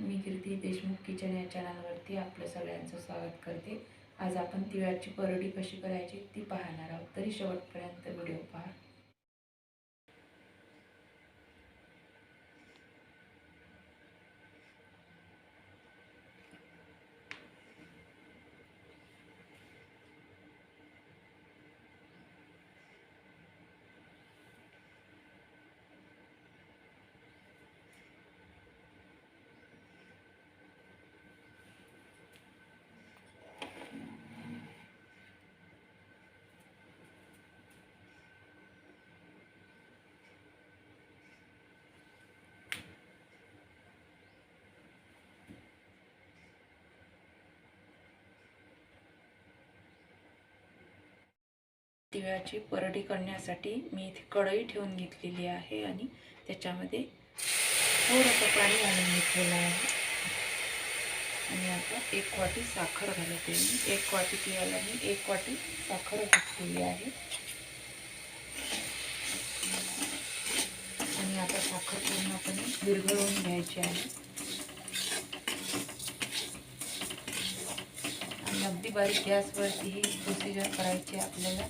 मी कीर्ती Deshmukh kitchen या चॅनलवरती आपलं सगळ्यांचं स्वागत करते. आज आपण तिळाची परडी कशी करायची ती पाहणार आहोत. तरी शेवटपर्यंत व्हिडिओ पहा. तिळाची परडी करण्यासाठी मी इथे कढई ठेवून घेतलेली आहे आणि त्याच्यामध्ये थोडंसं पाणी घालून घेतलेलं आहे. आणि आता एक वाटी साखर घालते मी. एक वाटी तिळाला मी एक वाटी साखर घातलेली आहे. आणि आता साखर पूर्णपणे विरघळवून घ्यायची आहे. आणि अगदी बारीक गॅसवरती ही प्रोसिजर करायची आहे आपल्याला.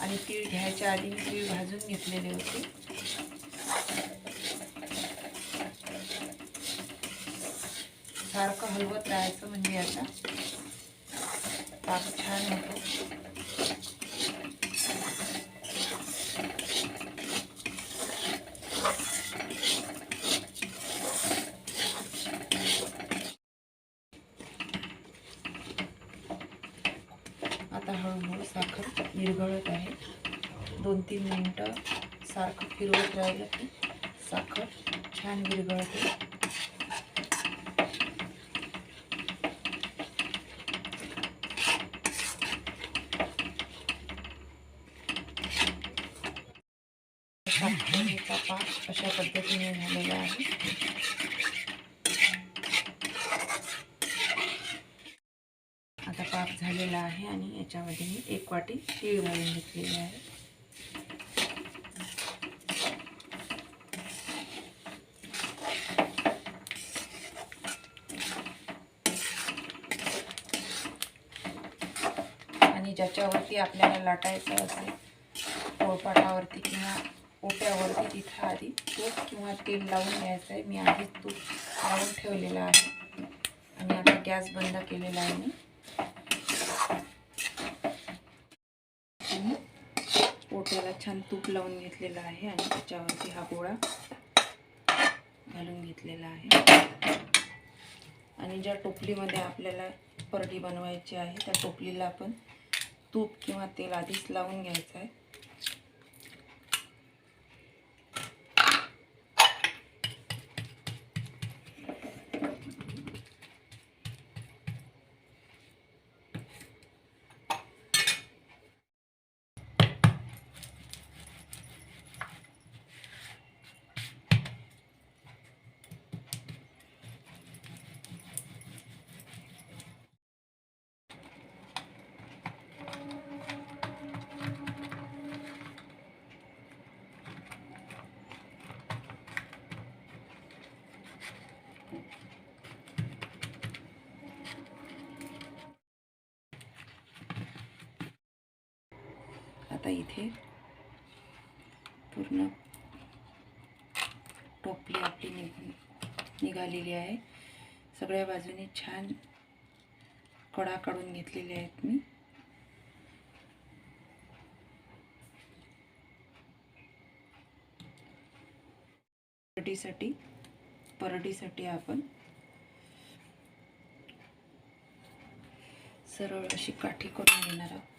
आणि तीळ घ्यायच्या आधी मी तीळ भाजून घेतलेले होते. सारखं हलवत राहायचं म्हणजे आता ताप छान होतो. आता हळूहळू साखर विरघळत आहे. दोन तीन मिनटं सारखं फिरवत राहिलं की साखर छान विरघळते साखरेचा पाक अशा पद्धतीने झालेला आहे आता पाक झालेला आहे आणि याच्यामध्ये मी एक वाटी तीळ घालून घेतलेली आहे. आणि ज्याच्यावरती आपल्याला लाटायचं असेल पोळपाटावरती किंवा ओट्यावरती तिथं आधी तूप किंवा तेल लावून घ्यायचं आहे. मी आधी तूप लावून ठेवलेलं आहे. आणि आता गॅस बंद केलेला आहे मी आणि याला छान तूप लावून घेतलेलं आहे आणि त्याच्यावरती हा गोळा घालून घेतलेला आहे. आणि ज्या टोपलीमध्ये आपल्याला परडी बनवायची आहे त्या टोपलीला आपण तूप किंवा तेल आधीच लावून घ्यायचं आहे. आता इथे पूर्ण टोपली आपली निघ निघालेली आहे. सगळ्या बाजूने छान कडा काढून घेतलेले आहेत मी. परडीसाठी परडीसाठी आपण सरळ अशी काठी करून घेणार आहोत.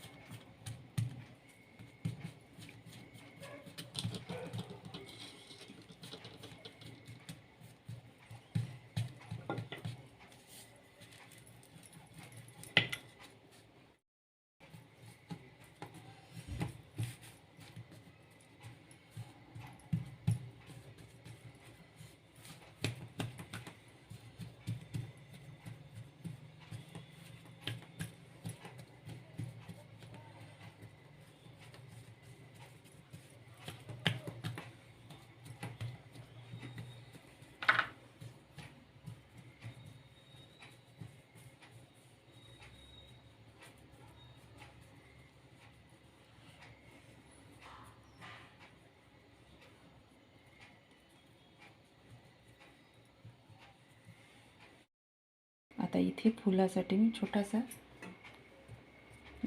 आता इथे फुलासाठी मी छोटासा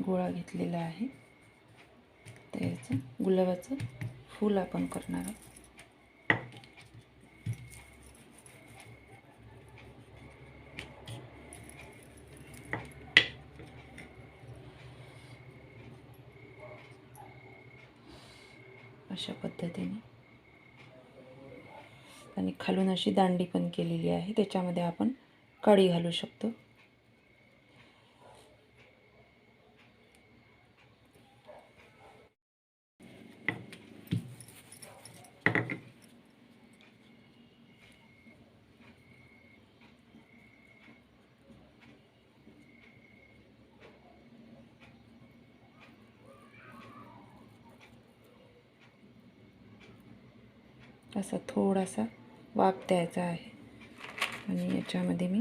गोळा घेतलेला आहे. त्याचं गुलाबाचं फूल आपण करणार आहोत. अशा पद्धतीने. आणि खालून अशी दांडी पण केलेली आहे. त्याच्यामध्ये आपण काळी घालू शकतो. असा थोडासा वाफ द्यायचा आहे. आणि याच्यामध्ये मी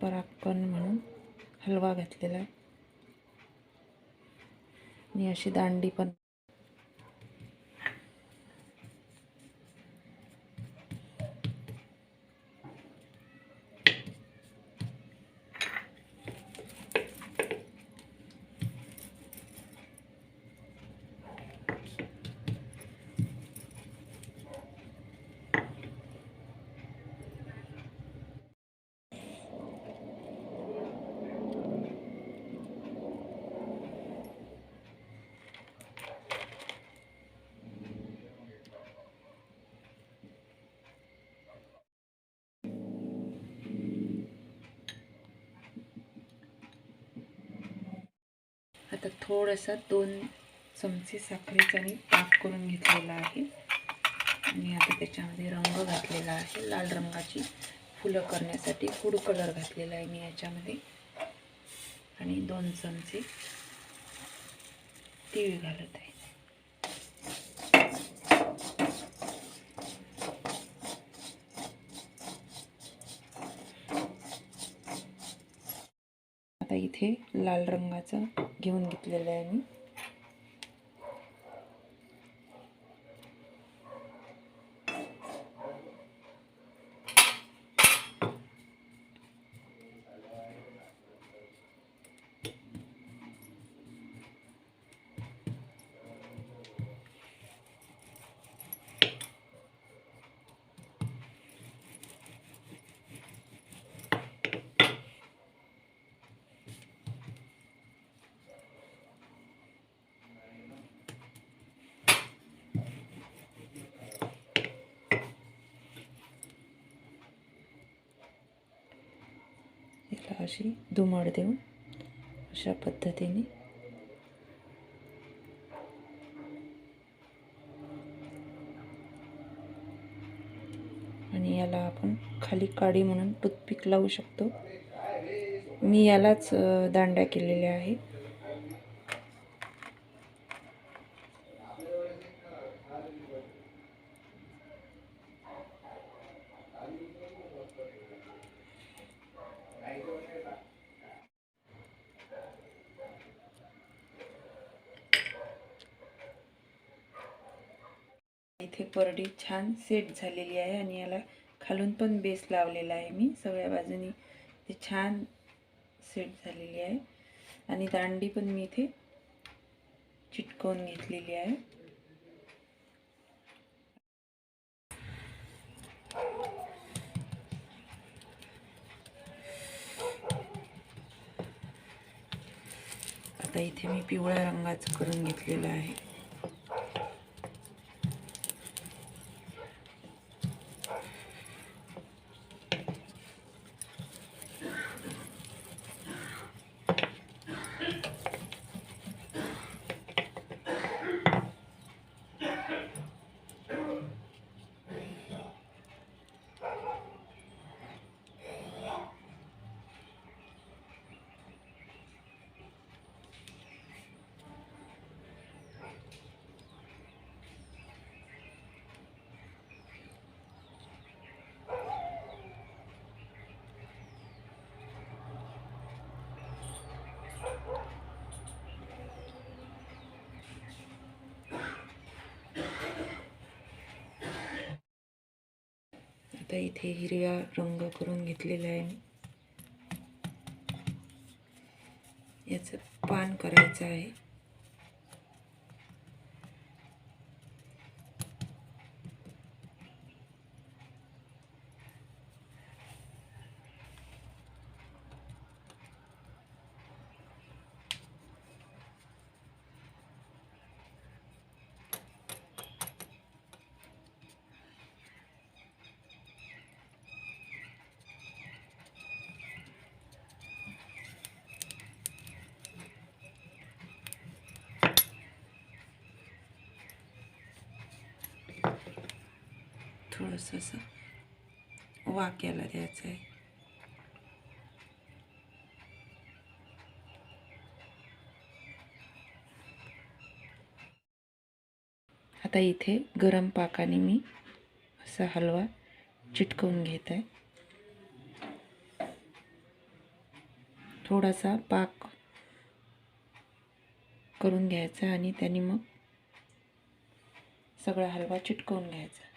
पराकण म्हणून हलवा घातलेला आहे. आणि अशी दांडी पण आता थोडासा दोन चमचे साखरेचा मी पाक करून घेतलेला आहे. आणि आता त्याच्यामध्ये रंग घातलेला आहे. लाल रंगाची फुलं करण्यासाठी फूड कलर घातलेला आहे मी याच्यामध्ये. आणि दोन चमचे तीळ घालत आहे. आता इथे लाल रंगाचं घेऊन घेतलेलं आहे मी याला अशी धुमड देऊन अशा पद्धतीने आणि याला आपण खाली काडी म्हणून टूथपिक लावू शकतो. मी यालाच दांड्या केलेल्या आहे इथे परडी छान सेट झालेली आहे आणि याला खालून पण बेस लावलेला आहे मी. सगळ्या बाजूनी ते छान सेट झालेली आहे. आणि दांडी पण मी इथे चिटकवून घेतलेली आहे. आता इथे मी पिवळ्या रंगाचं करून घेतलेलं आहे. आता इथे हिरव्या रंग करून घेतलेला आहे याचं पान करायचं आहे. थोडंसं असं वाक्याला द्यायचं आहे. आता इथे गरम पाकाने मी असा हलवा चिटकवून घेत आहे. थोडासा पाक करून घ्यायचा आणि त्याने मग सगळा हलवा चिटकवून घ्यायचा.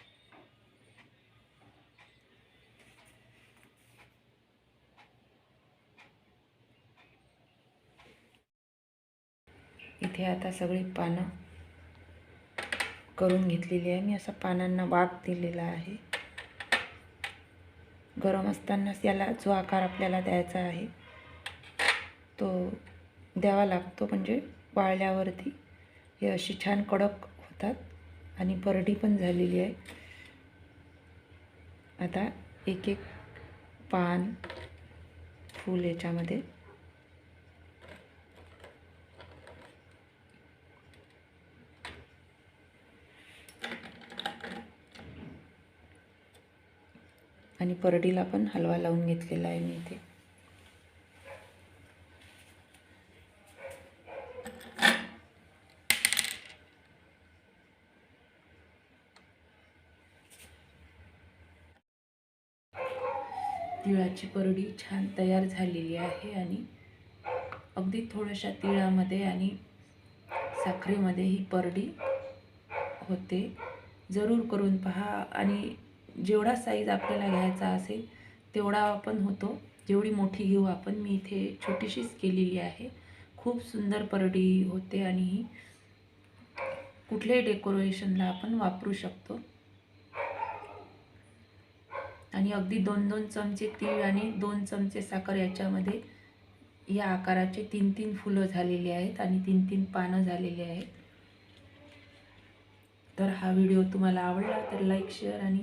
इथे आता सगळी पानं करून घेतलेली आहे. मी असा पानांना वाघ दिलेला आहे. गरम असतानाच याला जो आकार आपल्याला द्यायचा आहे तो द्यावा लागतो. म्हणजे वाळल्यावरती हे अशी छान कडक होतात आणि परडी पण झालेली आहे. आता एक एक पान फूल याच्यामध्ये आणि परडीला पण हलवा लावून घेतलेला आहे मी इथे. तिळाची परडी छान तयार झालेली आहे आणि अगदी थोड्याशा तिळामध्ये आणि साखरेमध्ये ही परडी होते. जरूर करून पहा आणि जेवढा साईज आपल्याला घ्यायचा असेल तेवढा पण होतो. जेवढी मोठी घेऊ आपण मी इथे छोटीशीच केलेली आहे. खूप सुंदर परडी होते आणि ही कुठल्याही डेकोरेशनला आपण वापरू शकतो. आणि अगदी दोन दोन चमचे तीळ आणि दोन चमचे साखर याच्यामध्ये या आकाराचे तीन तीन फुलं झालेली आहेत आणि तीन तीन पानं झालेली आहेत. तर हा व्हिडिओ तुम्हाला आवडला तर लाईक शेअर आणि